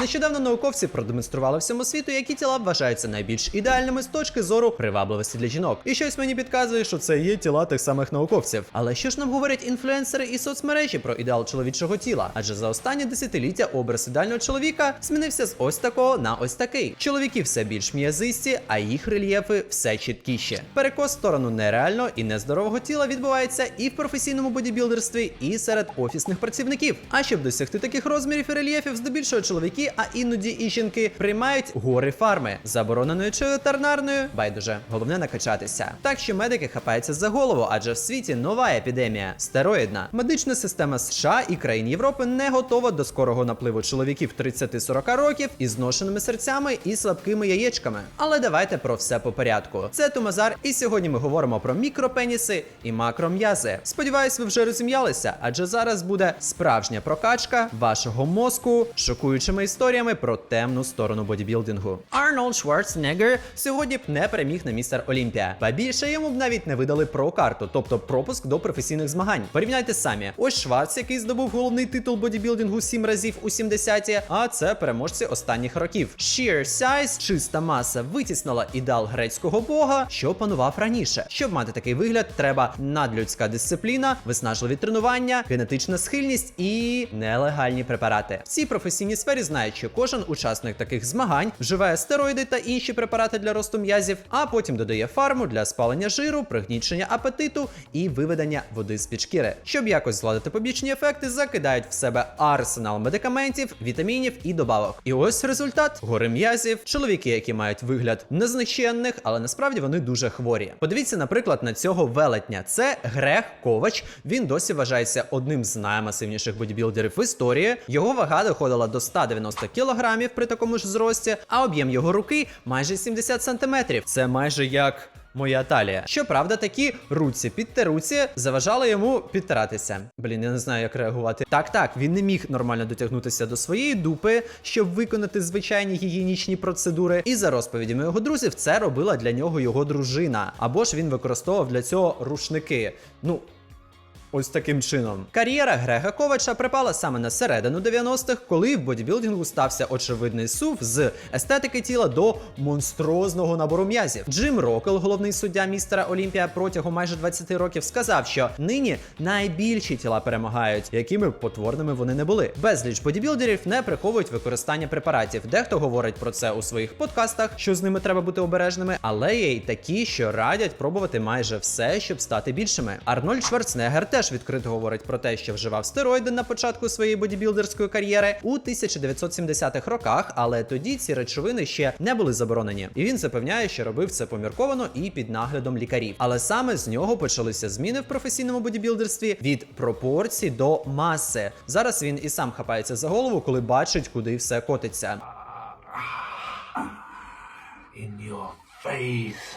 Нещодавно науковці продемонстрували всьому світу, які тіла вважаються найбільш ідеальними з точки зору привабливості для жінок. І щось мені підказує, що це є тіла тих самих науковців. Але що ж нам говорять інфлюенсери і соцмережі про ідеал чоловічого тіла? Адже за останні десятиліття образ ідеального чоловіка змінився з ось такого на ось такий. Чоловіки все більш м'язисті, а їх рельєфи все чіткіші. Перекос в сторону нереального і нездорового тіла відбувається і в професійному бодібілдерстві, і серед офісних працівників. А щоб досягти таких розмірів і рельєфів, здебільшого чоловіки, а іноді і жінки приймають гори фарми, забороненою чи ветеринарною, байдуже, головне накачатися. Так що медики хапаються за голову, адже в світі нова епідемія стероїдна. Медична система США і країн Європи не готова до скорого напливу чоловіків 30-40 років із зношеними серцями і слабкими яєчками. Але давайте про все по порядку. Це Тумазар, і сьогодні ми говоримо про мікропеніси і макром'язи. Сподіваюсь, ви вже розім'ялися, адже зараз буде справжня прокачка вашого мозку шокуючими історіями про темну сторону бодібілдингу. Арнольд Шварценеггер сьогодні б не переміг на містер Олімпія. Ба більше йому б навіть не видали про-карту, тобто пропуск до професійних змагань. Порівняйте самі. Ось Шварц, який здобув головний титул бодібілдингу 7 разів у 70-ті, а це переможці останніх років. Sheer size, чиста маса, витіснила ідеал грецького бога, що панував раніше. Щоб мати такий вигляд, треба надлюдська дисципліна, виснажливі тренування, генетична схильність і нелегальні препарати. В цій професійній сфері знають, що кожен учасник таких змагань вживає стероїди та інші препарати для росту м'язів, а потім додає фарму для спалення жиру, пригнічення апетиту і виведення води з під шкіри. Щоб якось зладити побічні ефекти, закидають в себе арсенал медикаментів, вітамінів і добавок. І ось результат: гори м'язів, чоловіки, які мають вигляд незначенних, але насправді вони дуже хворі. Подивіться, наприклад, на цього велетня. Це Грег Ковач. Він досі вважається одним з наймасивніших бодібілдерів в історії. Його вага доходила до 190 кілограмів при такому ж зрості, а об'єм його руки майже 70 сантиметрів. Це майже як. Моя талія. Щоправда, такі руці підтеруці заважали йому підтиратися. Блін, я не знаю, як реагувати. Так, так, він не міг нормально дотягнутися до своєї дупи, щоб виконати звичайні гігієнічні процедури. І за розповідями його друзів, це робила для нього його дружина. Або ж він використовував для цього рушники. Ну. Ось таким чином. Кар'єра Грега Ковача припала саме на середину 90-х, коли в бодібілдингу стався очевидний сув з естетики тіла до монстрозного набору м'язів. Джим Рокел, головний суддя містера Олімпія протягом майже 20 років, сказав, що нині найбільші тіла перемагають, якими потворними вони не були. Безліч бодібілдерів не приховують використання препаратів. Дехто говорить про це у своїх подкастах, що з ними треба бути обережними, але є й такі, що радять пробувати майже все, щоб стати більшими. Арнольд Шварценеггер теж відкрито говорить про те, що вживав стероїди на початку своєї бодібілдерської кар'єри у 1970-х роках, але тоді ці речовини ще не були заборонені. І він запевняє, що робив це помірковано і під наглядом лікарів. Але саме з нього почалися зміни в професійному бодібілдерстві від пропорцій до маси. Зараз він і сам хапається за голову, коли бачить, куди все котиться. in your face.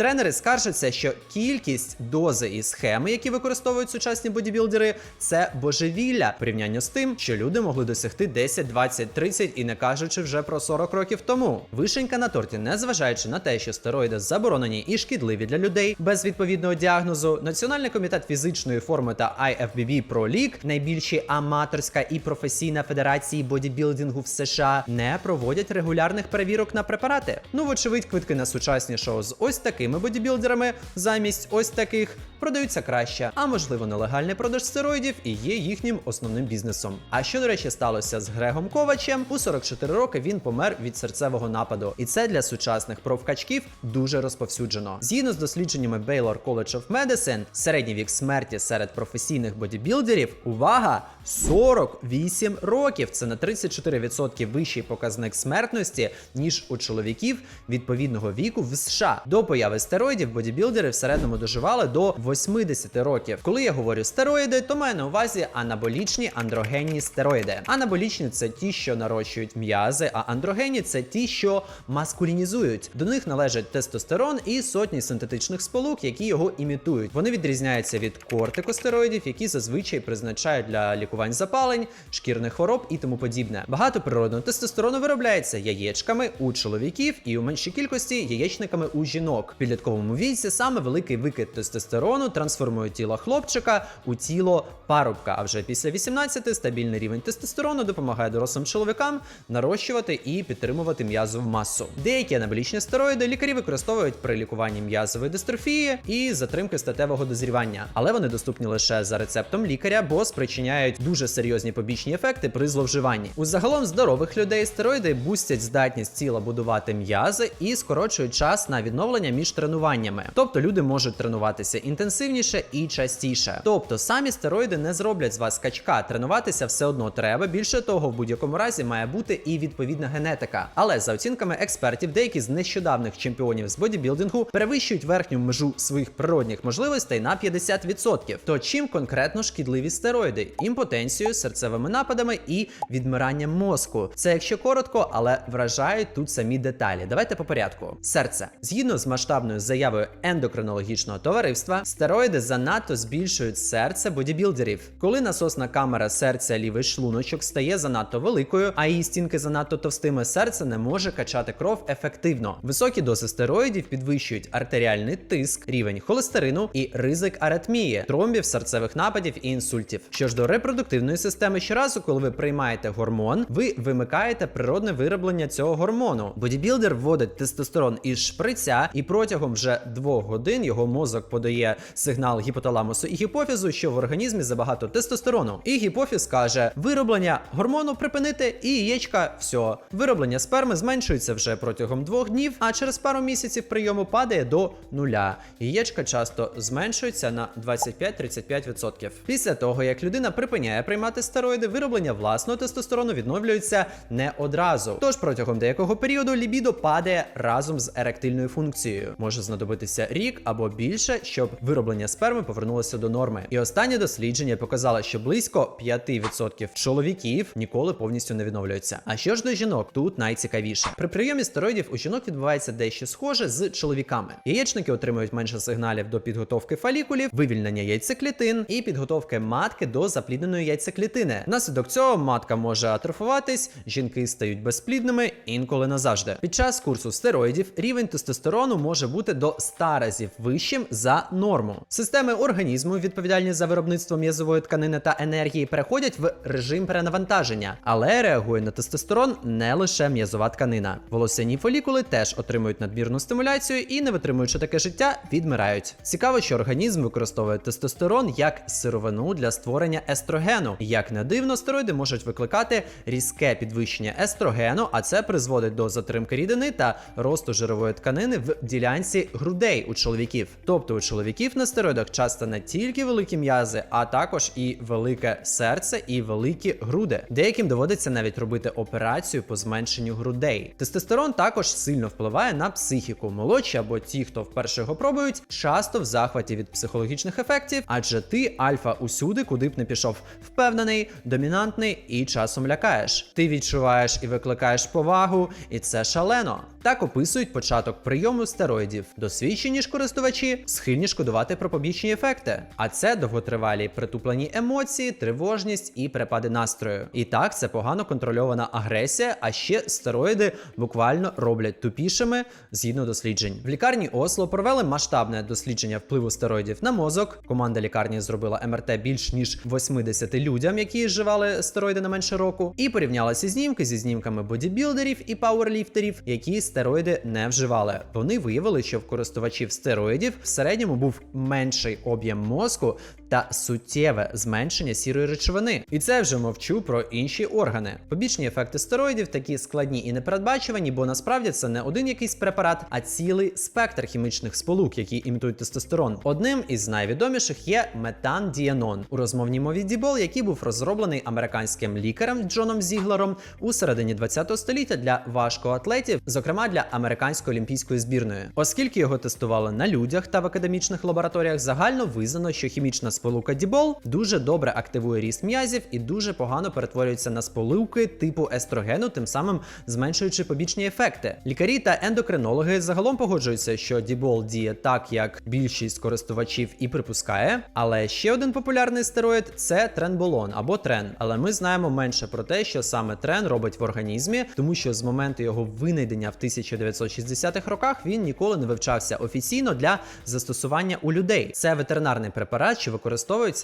Тренери скаржаться, що кількість дози і схеми, які використовують сучасні бодібілдери, це божевілля порівняння з тим, що люди могли досягти 10, 20, 30 і не кажучи вже про 40 років тому. Вишенька на торті, незважаючи на те, що стероїди заборонені і шкідливі для людей без відповідного діагнозу, Національний комітет фізичної форми та IFBB Pro League, найбільші аматорська і професійна федерації бодібілдингу в США, не проводять регулярних перевірок на препарати. Ну, вочевидь, квитки на сучасні шоу з ось такими бодібілдерами. Замість ось таких продаються краще, а можливо, нелегальний продаж стероїдів і є їхнім основним бізнесом. А що, до речі, сталося з Грегом Ковачем? У 44 роки він помер від серцевого нападу, і це для сучасних профкачків дуже розповсюджено. Згідно з дослідженнями Baylor College of Medicine, середній вік смерті серед професійних бодібілдерів увага 48 років. Це на 34% вищий показник смертності ніж у чоловіків відповідного віку в США. До появи стероїдів бодібілдери в середньому доживали до 80 років. Коли я говорю стероїди, то маю на увазі анаболічні андрогенні стероїди. Анаболічні це ті, що нарощують м'язи, а андрогенні це ті, що маскулінізують. До них належать тестостерон і сотні синтетичних сполук, які його імітують. Вони відрізняються від кортикостероїдів, які зазвичай призначають для лікувань запалень, шкірних хвороб і тому подібне. Багато природного тестостерону виробляється яєчками у чоловіків і у меншій кількості яєчниками у жінок. В підлітковому віці саме великий викид тестостерону тестостерону трансформують тіло хлопчика у тіло парубка. А вже після 18 стабільний рівень тестостерону допомагає дорослим чоловікам нарощувати і підтримувати м'язову масу. Деякі анаболічні стероїди лікарі використовують при лікуванні м'язової дистрофії і затримки статевого дозрівання, але вони доступні лише за рецептом лікаря, бо спричиняють дуже серйозні побічні ефекти при зловживанні. У загалом здорових людей стероїди бустять здатність тіла будувати м'язи і скорочують час на відновлення між тренуваннями. Тобто люди можуть тренуватися інтенсивніше і частіше. Тобто самі стероїди не зроблять з вас качка. Тренуватися все одно треба. Більше того, в будь-якому разі має бути і відповідна генетика. Але за оцінками експертів, деякі з нещодавних чемпіонів з бодібілдингу перевищують верхню межу своїх природних можливостей на 50%. То чим конкретно шкідливі стероїди? Імпотенцією, серцевими нападами і відмиранням мозку. Це якщо коротко, але вражають тут самі деталі. Давайте по порядку. Серце згідно з масштабною заявою ендокринологічного товариства, стероїди занадто збільшують серце бодібілдерів. Коли насосна камера серця лівий шлуночок стає занадто великою, а її стінки занадто товстими, серце не може качати кров ефективно. Високі дози стероїдів підвищують артеріальний тиск, рівень холестерину і ризик аритмії, тромбів, серцевих нападів і інсультів. Що ж до репродуктивної системи, щоразу, коли ви приймаєте гормон, ви вимикаєте природне вироблення цього гормону. Бодібілдер вводить тестостерон із шприця, і протягом вже двох годин його мозок подає сигнал гіпоталамусу і гіпофізу, що в організмі забагато тестостерону. І гіпофіз каже: вироблення гормону припинити, і яєчка все. Вироблення сперми зменшується вже протягом двох днів, а через пару місяців прийому падає до нуля. Яєчка часто зменшується на 25-35%. Після того, як людина припиняє приймати стероїди, вироблення власного тестостерону відновлюється не одразу. Тож протягом деякого періоду лібідо падає разом з еректильною функцією. Може знадобитися рік або більше, щоб вироблення сперми повернулося до норми. І останнє дослідження показало, що близько 5% чоловіків ніколи повністю не відновлюються. А що ж до жінок, тут найцікавіше. При прийомі стероїдів у жінок відбувається дещо схоже з чоловіками. Яєчники отримують менше сигналів до підготовки фолікулів, вивільнення яйцеклітин і підготовки матки до заплідненої яйцеклітини. Внаслідок цього матка може атрофуватись, жінки стають безплідними інколи назавжди. Під час курсу стероїдів рівень тестостерону може бути до 100 разів вищим за норму. Системи організму, відповідальні за виробництво м'язової тканини та енергії, переходять в режим перенавантаження, але реагує на тестостерон не лише м'язова тканина. Волосяні фолікули теж отримують надмірну стимуляцію і, не витримуючи таке життя, відмирають. Цікаво, що організм використовує тестостерон як сировину для створення естрогену. Як не дивно, стероїди можуть викликати різке підвищення естрогену, а це призводить до затримки рідини та росту жирової тканини в ділянці грудей у чоловіків. Тобто у чоловіків на стероїдах часто не тільки великі м'язи, а також і велике серце, і великі груди. Деяким доводиться навіть робити операцію по зменшенню грудей. Тестостерон також сильно впливає на психіку. Молодші або ті, хто вперше його пробують, часто в захваті від психологічних ефектів, адже ти альфа усюди, куди б не пішов, впевнений, домінантний і часом лякаєш. Ти відчуваєш і викликаєш повагу, і це шалено. Так описують початок прийому стероїдів. Досвідчені ж користувачі схильні шкодувати про побічні ефекти. А це довготривалі притуплені емоції, тривожність і перепади настрою. І так, це погано контрольована агресія, а ще стероїди буквально роблять тупішими згідно досліджень. В лікарні Осло провели масштабне дослідження впливу стероїдів на мозок. Команда лікарні зробила МРТ більш ніж 80 людям, які вживали стероїди на менше року, і порівняла ці знімки зі знімками бодібілдерів і пауерліфтерів, які стероїди не вживали. Вони виявили, що в користувачів стероїдів в середньому був менший об'єм мозку та суттєве зменшення сірої речовини. І це вже мовчу про інші органи. Побічні ефекти стероїдів такі складні і непередбачувані, бо насправді це не один якийсь препарат, а цілий спектр хімічних сполук, які імітують тестостерон. Одним із найвідоміших є метандіанон у розмовній мові дібол, який був розроблений американським лікарем Джоном Зіглером у середині 20 століття для важкоатлетів, зокрема для американської олімпійської збірної. Оскільки його тестували на людях та в академічних лабораторіях, загально визнано, що хімічна сполука дібол дуже добре активує ріст м'язів і дуже погано перетворюється на сполуки типу естрогену, тим самим зменшуючи побічні ефекти. Лікарі та ендокринологи загалом погоджуються, що дібол діє так, як більшість користувачів і припускає. Але ще один популярний стероїд це тренболон або трен. Але ми знаємо менше про те, що саме трен робить в організмі, тому що з моменту його винайдення в 1960-х роках він ніколи не вивчався офіційно для застосування у людей. Це ветеринарний препарат, що використовується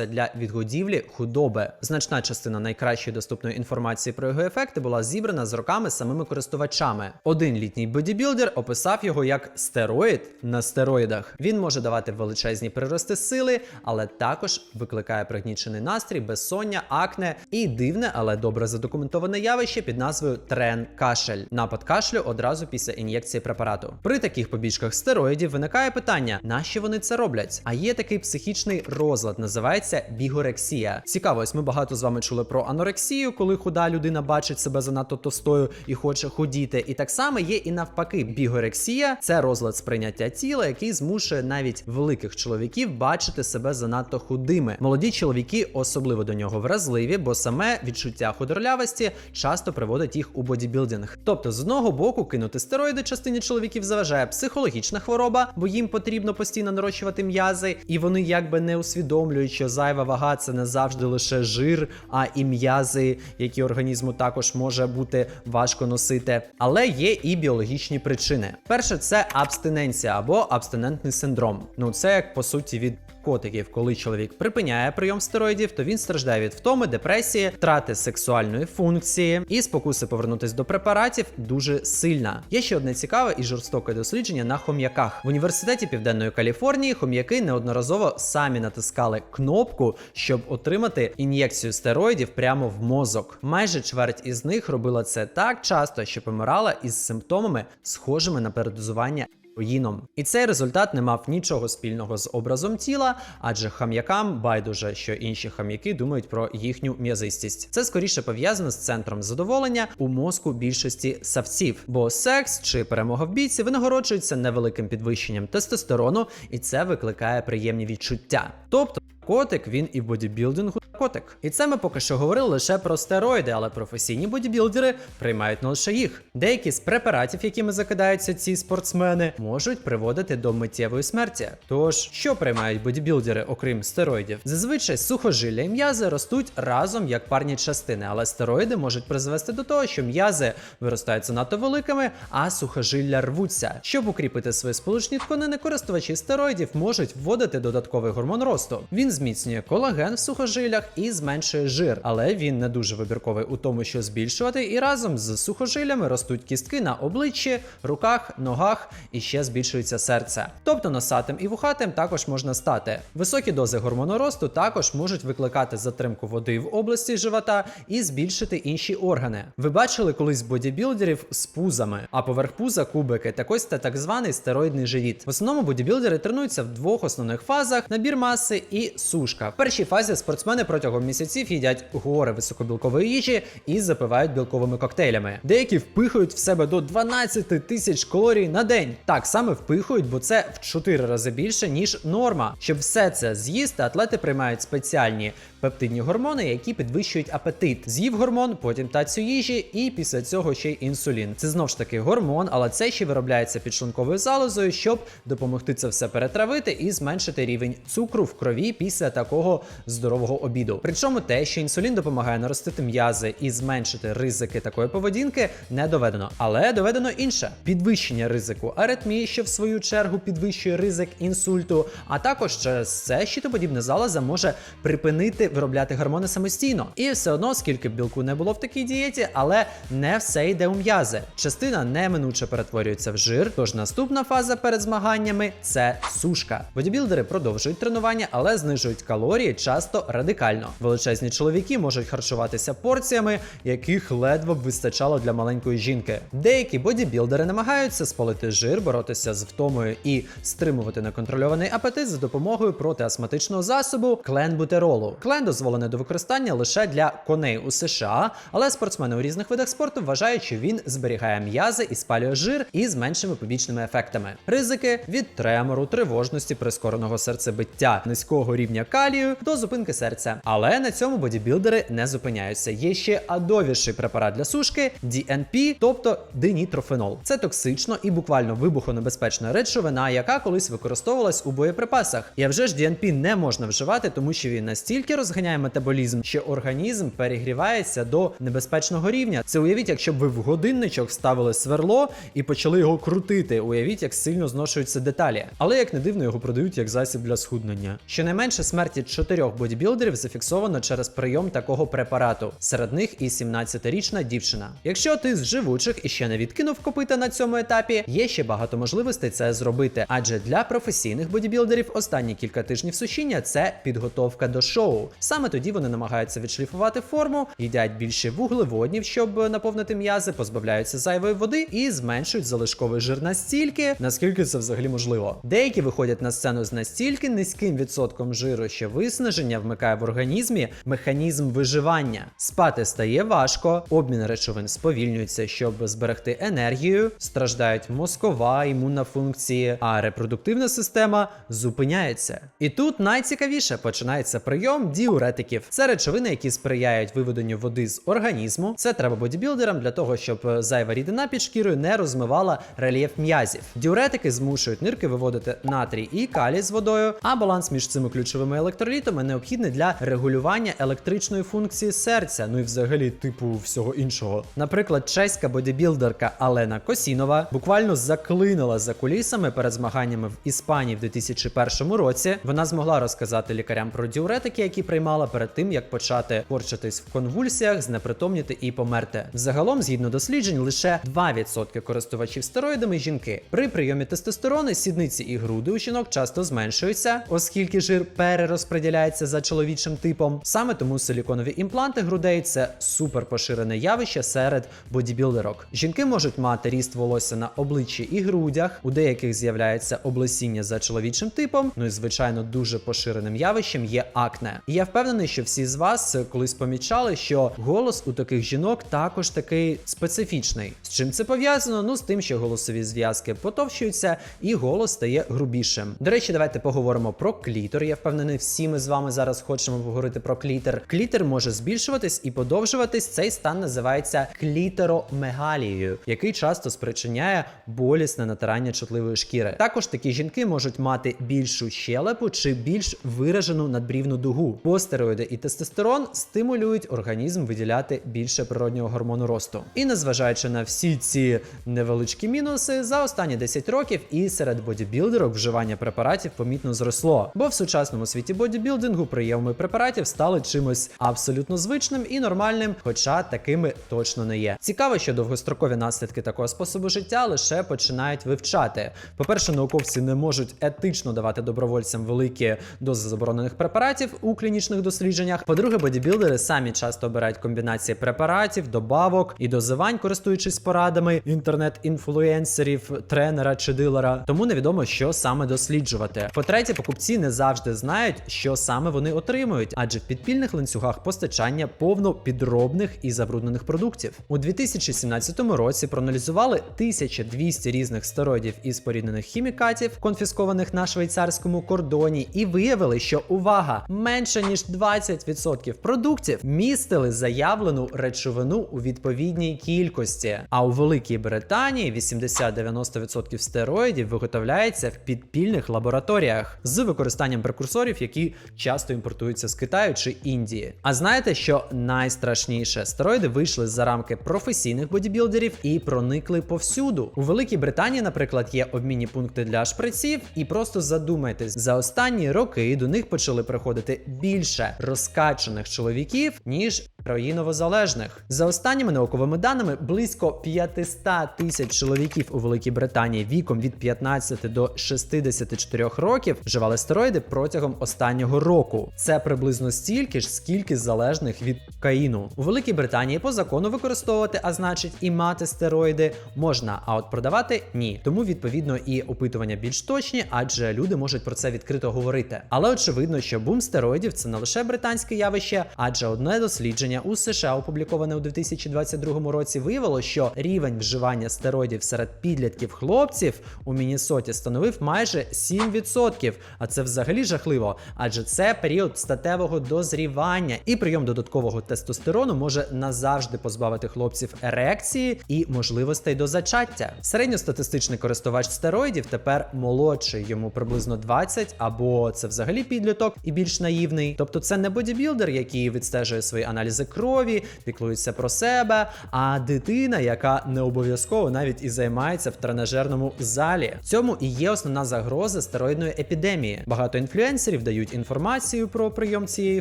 для відгодівлі худоби. Значна частина найкращої доступної інформації про його ефекти була зібрана з роками самими користувачами. Один літній бодібілдер описав його як стероїд на стероїдах. Він може давати величезні прирости сили, але також викликає пригнічений настрій, безсоння, акне і дивне, але добре задокументоване явище під назвою трен кашель. Напад кашлю одразу після ін'єкції препарату. При таких побічках стероїдів виникає питання, нащо вони це роблять? А є такий психічний розлад, називається бігорексія. Цікаво, ось ми багато з вами чули про анорексію, коли худа людина бачить себе занадто товстою і хоче худіти. І так само є і навпаки, бігорексія це розлад сприйняття тіла, який змушує навіть великих чоловіків бачити себе занадто худими. Молоді чоловіки особливо до нього вразливі, бо саме відчуття худорлявості часто приводить їх у бодібілдинг. Тобто, з одного боку, кинути стероїди частині чоловіків заважає психологічна хвороба, бо їм потрібно постійно нарощувати м'язи, і вони якби не усвідомлюють, що зайва вага це не завжди лише жир, а і м'язи, які організму також може бути важко носити. Але є і біологічні причини. Перше, це абстиненція або абстинентний синдром. Ну це як по суті від котиків, коли чоловік припиняє прийом стероїдів, то він страждає від втоми, депресії, втрати сексуальної функції і спокуси повернутись до препаратів дуже сильна. Є ще одне цікаве і жорстоке дослідження на хом'яках. В університеті Південної Каліфорнії хом'яки неодноразово самі натискали кнопку, щоб отримати ін'єкцію стероїдів прямо в мозок. Майже чверть із них робила це так часто, що помирала із симптомами, схожими на передозування Їном. І цей результат не мав нічого спільного з образом тіла, адже хам'якам байдуже, що інші хам'яки думають про їхню м'язистість. Це скоріше пов'язано з центром задоволення у мозку більшості савців, бо секс чи перемога в бійці винагороджується невеликим підвищенням тестостерону, і це викликає приємні відчуття. Тобто. Котик він і в бодібілдингу котик. І це ми поки що говорили лише про стероїди, але професійні бодібілдери приймають не лише їх. Деякі з препаратів, якими закидаються ці спортсмени, можуть приводити до миттєвої смерті. Тож, що приймають бодібілдери, окрім стероїдів? Зазвичай сухожилля і м'язи ростуть разом як парні частини, але стероїди можуть призвести до того, що м'язи виростають занадто великими, а сухожилля рвуться. Щоб укріпити свої сполучні тканини, користувачі стероїдів можуть вводити додатковий гормон росту. Він зміцнює колаген в сухожилях і зменшує жир, але він не дуже вибірковий у тому, що збільшувати, і разом з сухожиллями ростуть кістки на обличчі, руках, ногах і ще збільшується серце. Тобто носатим і вухатим також можна стати. Високі дози гормону росту також можуть викликати затримку води в області живота і збільшити інші органи. Ви бачили колись бодібілдерів з пузами, а поверх пуза кубики. Так ось це так званий стероїдний живіт. В основному бодібілдери тренуються в двох основних фазах: набір маси і сушка. В першій фазі спортсмени протягом місяців їдять гори високобілкової їжі і запивають білковими коктейлями. Деякі впихують в себе до 12 тисяч калорій на день. Так саме впихують, бо це в 4 рази більше ніж норма. Щоб все це з'їсти, атлети приймають спеціальні пептидні гормони, які підвищують апетит. З'їв гормон, потім тацю їжі, і після цього ще й інсулін. Це знов ж таки гормон, але це ще виробляється підшлунковою залозою, щоб допомогти це все перетравити і зменшити рівень цукру в крові після такого здорового обіду. Причому те, що інсулін допомагає наростити м'язи і зменшити ризики такої поведінки, не доведено. Але доведено інше: підвищення ризику аритмії, що в свою чергу підвищує ризик інсульту, а також через це щитоподібна залоза може припинити виробляти гормони самостійно. І все одно, скільки б білку не було в такій дієті, але не все йде у м'язи. Частина неминуче перетворюється в жир. Тож наступна фаза перед змаганнями це сушка. Бодібілдери продовжують тренування, але знижують калорії часто радикально. Нереально. Величезні чоловіки можуть харчуватися порціями, яких ледве б вистачало для маленької жінки. Деякі бодібілдери намагаються спалити жир, боротися з втомою і стримувати неконтрольований апетит за допомогою протиастматичного засобу кленбутеролу. Клен дозволений до використання лише для коней у США, але спортсмени у різних видах спорту вважають, що він зберігає м'язи і спалює жир із меншими побічними ефектами. Ризики від тремору, тривожності, прискореного серцебиття, низького рівня калію до зупинки серця. Але на цьому бодібілдери не зупиняються. Є ще адовіший препарат для сушки DNP, тобто динітрофенол. Це токсично і буквально вибухонебезпечна речовина, яка колись використовувалась у боєприпасах. І вже ж DNP не можна вживати, тому що він настільки розганяє метаболізм, що організм перегрівається до небезпечного рівня. Це уявіть, якщо б ви в годинничок ставили сверло і почали його крутити. Уявіть, як сильно зношуються деталі. Але як не дивно, його продають як засіб для схуднення. Щонайменше смерті чотирьох бодібілдерів зафіксовано через прийом такого препарату. Серед них і 17-річна дівчина. Якщо ти з живучих і ще не відкинув копита на цьому етапі, є ще багато можливостей це зробити. Адже для професійних бодібілдерів останні кілька тижнів сушіння це підготовка до шоу. Саме тоді вони намагаються відшліфувати форму, їдять більше вуглеводнів, щоб наповнити м'язи, позбавляються зайвої води і зменшують залишковий жир настільки, наскільки це взагалі можливо. Деякі виходять на сцену з настільки низьким відсотком жиру, що виснаження вмикає в організмі механізм виживання. Спати стає важко, обмін речовин сповільнюється, щоб зберегти енергію, страждають мозкова, імунна функції, а репродуктивна система зупиняється. І тут найцікавіше починається прийом діуретиків. Це речовини, які сприяють виведенню води з організму. Це треба бодібілдерам для того, щоб зайва рідина під шкірою не розмивала рельєф м'язів. Діуретики змушують нирки виводити натрій і калій з водою, а баланс між цими ключовими електролітами необхідний для регулювання електричної функції серця, ну і взагалі типу всього іншого. Наприклад, чеська бодібілдерка Алена Косінова буквально заклинила за кулісами перед змаганнями в Іспанії в 2001 році. Вона змогла розказати лікарям про діуретики, які приймала перед тим, як почати порчитись в конвульсіях, знепритомніти і померти. Загалом, згідно досліджень, лише 2% користувачів стероїдами жінки. При прийомі тестостерону сідниці і груди у жінок часто зменшуються, оскільки жир перерозподіляється за чоловічим типом. Саме тому силіконові імпланти грудей це супер поширене явище серед бодібілдерок. Жінки можуть мати ріст волосся на обличчі і грудях, у деяких з'являється облесіння за чоловічим типом. Ну і звичайно, дуже поширеним явищем є акне. І я впевнений, що всі з вас колись помічали, що голос у таких жінок також такий специфічний. З чим це пов'язано? Ну з тим, що голосові зв'язки потовщуються, і голос стає грубішим. До речі, давайте поговоримо про клітор. Я впевнений, всі ми з вами зараз хочемо поговорити про клітер. Клітер може збільшуватись і подовжуватись. Цей стан називається клітеромегалією, який часто спричиняє болісне натирання чутливої шкіри. Також такі жінки можуть мати більшу щелепу чи більш виражену надбрівну дугу. Бо стероїди і тестостерон стимулюють організм виділяти більше природнього гормону росту. І незважаючи на всі ці невеличкі мінуси, за останні 10 років і серед бодібілдерок вживання препаратів помітно зросло. Бо в сучасному світі бодібілдингу прийоми препаратів стали чимось абсолютно звичним і нормальним, хоча такими точно не є. Цікаво, що довгострокові наслідки такого способу життя лише починають вивчати. По-перше, науковці не можуть етично давати добровольцям великі дози заборонених препаратів у клінічних дослідженнях. По-друге, бодібілдери самі часто обирають комбінації препаратів, добавок і дозувань, користуючись порадами інтернет-інфлюенсерів, тренера чи дилера. Тому невідомо, що саме досліджувати. По-третє, покупці не завжди знають, що саме вони отримують, адже в підпільних ланцюгах постачання повно підробних і забруднених продуктів. У 2017 році проаналізували 1200 різних стероїдів і споріднених хімікатів, конфіскованих на швейцарському кордоні, і виявили, що увага менше ніж 20% продуктів містили заявлену речовину у відповідній кількості. А у Великій Британії 80-90% стероїдів виготовляється в підпільних лабораторіях з використанням прекурсорів, які часто імпортуються з Китаю чи Індії. А знаєте, що найстрашніше? Стероїди вийшли за рамки професійних бодібілдерів і проникли повсюду. У Великій Британії, наприклад, є обмінні пункти для шприців, і просто задумайтесь, за останні роки до них почали приходити більше розкачаних чоловіків, ніж Країновозалежних за останніми науковими даними, близько 500 тисяч чоловіків у Великій Британії віком від 15 до 64 років вживали стероїди протягом останнього року. Це приблизно приблизно стільки ж, скільки залежних від каїну. У Великій Британії по закону використовувати, а значить і мати стероїди можна, а от продавати ні. Тому відповідно і опитування більш точні, адже люди можуть про це відкрито говорити. Але очевидно, що бум стероїдів це не лише британське явище, адже одне дослідження у США, опубліковане у 2022 році, виявило, що рівень вживання стероїдів серед підлітків хлопців у Міннесоті становив майже 7%. А це взагалі жахливо, адже це період статевого дозрівання, і прийом додаткового тестостерону може назавжди позбавити хлопців ерекції і можливостей до зачаття. Середньостатистичний користувач стероїдів тепер молодший, йому приблизно 20, або це взагалі підліток і більш наївний. Тобто це не бодібілдер, який відстежує свої аналізи крові, піклується про себе, а дитина, яка не обов'язково навіть і займається в тренажерному залі. В цьому і є основна загроза стероїдної епідемії. Багато інфлюенсерів дають інформацію про прийом цієї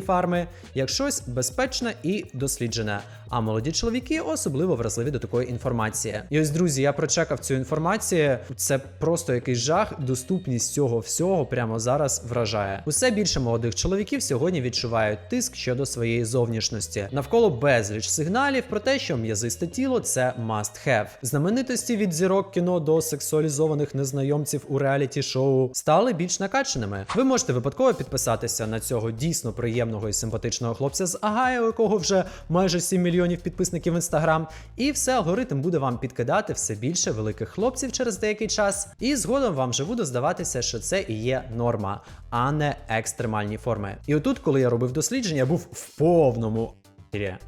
фарми як щось безпечне і досліджене. А молоді чоловіки особливо вразливі до такої інформації. І ось, друзі, я прочекав цю інформацію. Це просто якийсь жах. Доступність цього всього прямо зараз вражає. Усе більше молодих чоловіків сьогодні відчувають тиск щодо своєї зовнішності. Навколо безліч сигналів про те, що м'язисте тіло це must have. Знаменитості від зірок кіно до сексуалізованих незнайомців у реаліті шоу стали більш накачаними. Ви можете випадково підписатися на цього дійсно приємного і симпатичного хлопця з Агая, у якого вже майже 7 мільйонів підписників в інстаграм, і все алгоритм буде вам підкидати все більше великих хлопців через деякий час. І згодом вам вже буде здаватися, що це і є норма, а не екстремальні форми. І отут, коли я робив дослідження, я був в повному.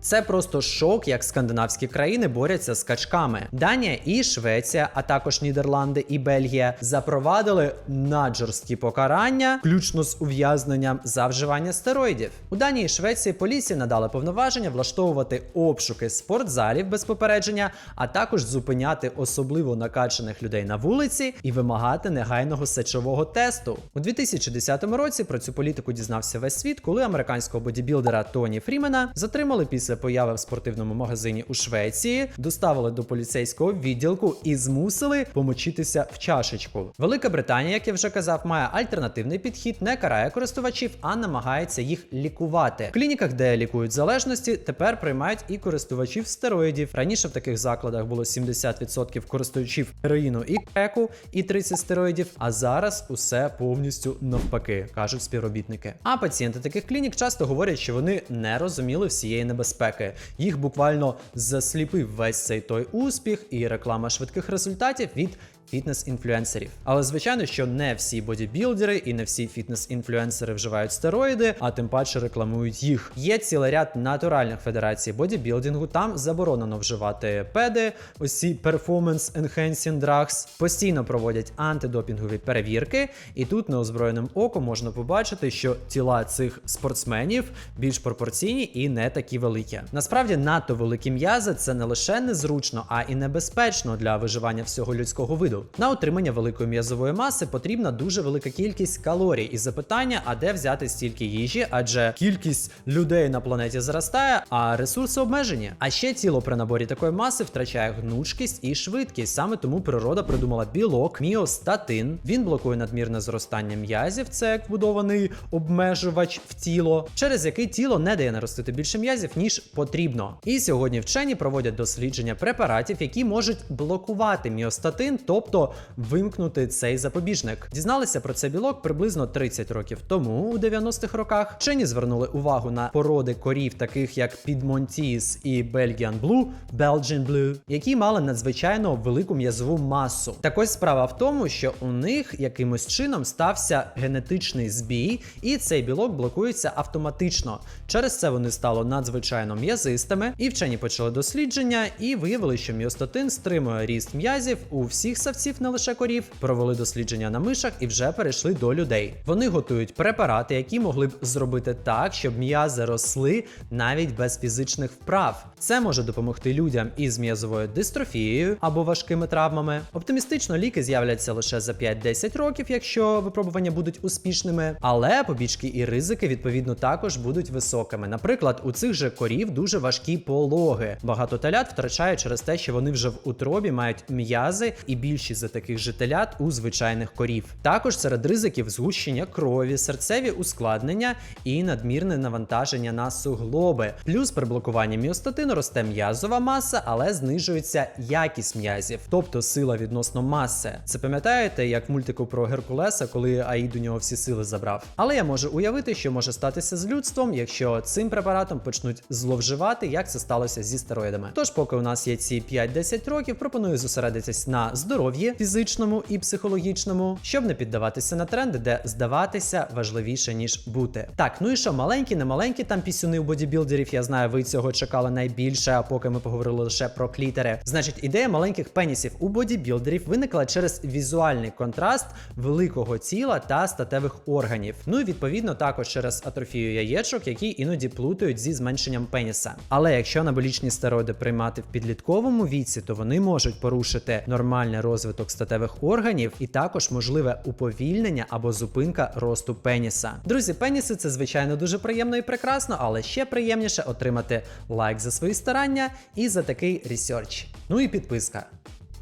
Це просто шок, як скандинавські країни борються з качками. Данія і Швеція, а також Нідерланди і Бельгія запровадили наджорсткі покарання, включно з ув'язненням за вживання стероїдів. У Данії і Швеції поліції надали повноваження влаштовувати обшуки спортзалів без попередження, а також зупиняти особливо накачаних людей на вулиці і вимагати негайного сечового тесту. У 2010 році про цю політику дізнався весь світ, коли американського бодібілдера Тоні Фрімена затримали після появи в спортивному магазині у Швеції, доставили до поліцейського відділку і змусили помочитися в чашечку. Велика Британія, як я вже казав, має альтернативний підхід, не карає користувачів, а намагається їх лікувати. В клініках, де лікують залежності, тепер приймають і користувачів стероїдів. Раніше в таких закладах було 70% користувачів героїну і креку, і 30 стероїдів. А зараз усе повністю навпаки, кажуть співробітники. А пацієнти таких клінік часто говорять, що вони не розуміли всієї небезпеки. Їх буквально засліпив весь цей той успіх і реклама швидких результатів від фітнес-інфлюенсерів. Але звичайно, що не всі бодібілдери і не всі фітнес-інфлюенсери вживають стероїди, а тим паче рекламують їх. Є цілий ряд натуральних федерацій бодібілдингу. Там заборонено вживати педи, ці performance enhancing drugs. Постійно проводять антидопінгові перевірки, і тут неозброєним оком можна побачити, що тіла цих спортсменів більш пропорційні і не такі великі. Насправді надто великі м'язи це не лише незручно, а і небезпечно для виживання всього людського виду. На отримання великої м'язової маси потрібна дуже велика кількість калорій. І запитання, а де взяти стільки їжі, адже кількість людей на планеті зростає, а ресурси обмежені. А ще тіло при наборі такої маси втрачає гнучкість і швидкість. Саме тому природа придумала білок міостатин. Він блокує надмірне зростання м'язів, це як вбудований обмежувач в тіло, через який тіло не дає наростити більше м'язів, ніж потрібно. І сьогодні вчені проводять дослідження препаратів, які можуть блокувати міостатин, тобто вимкнути цей запобіжник. Дізналися про цей білок приблизно 30 років тому, у 90-х роках. Вчені звернули увагу на породи корів, таких як Підмонтіс і Belgian Blue, Belgian Blue, які мали надзвичайно велику м'язову масу. Так ось справа в тому, що у них якимось чином стався генетичний збій, і цей білок блокується автоматично. Через це вони стали надзвичайно м'язистими, і вчені почали дослідження і виявили, що міостатин стримує ріст м'язів у всіх савців, не лише корів. Провели дослідження на мишах і вже перейшли до людей. Вони готують препарати, які могли б зробити так, щоб м'язи росли навіть без фізичних вправ. Це може допомогти людям із м'язовою дистрофією або важкими травмами. Оптимістично ліки з'являться лише за 5-10 років, якщо випробування будуть успішними, але побічки і ризики відповідно також будуть високими. Наприклад, у цих же корів дуже важкі пологи. Багато телят втрачають через те, що вони вже в утробі мають м'язи, і більшість вищі за таких же телят у звичайних корів. Також серед ризиків згущення крові, серцеві ускладнення і надмірне навантаження на суглоби. Плюс при блокуванні міостатину росте м'язова маса, але знижується якість м'язів, тобто сила відносно маси. Це пам'ятаєте, як в мультику про Геркулеса, коли Аїд у нього всі сили забрав. Але я можу уявити, що може статися з людством, якщо цим препаратом почнуть зловживати, як це сталося зі стероїдами. Тож, поки у нас є ці 5-10 років, пропоную зосередитись на здоров'ї фізичному і психологічному, щоб не піддаватися на тренди, де здаватися важливіше ніж бути. Так, ну і що, маленькі, не маленькі там пісюни у бодібілдерів. Я знаю, ви цього чекали найбільше, а поки ми поговорили лише про клітери. Значить, ідея маленьких пенісів у бодібілдерів виникла через візуальний контраст великого тіла та статевих органів. Ну і відповідно також через атрофію яєчок, які іноді плутають зі зменшенням пеніса. Але якщо анаболічні стероїди приймати в підлітковому віці, то вони можуть порушити нормальний розвиток статевих органів і також можливе уповільнення або зупинка росту пеніса. Друзі, пеніси це звичайно дуже приємно і прекрасно, але ще приємніше отримати лайк за свої старання і за такий ресерч. Ну і підписка.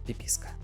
Піпіска.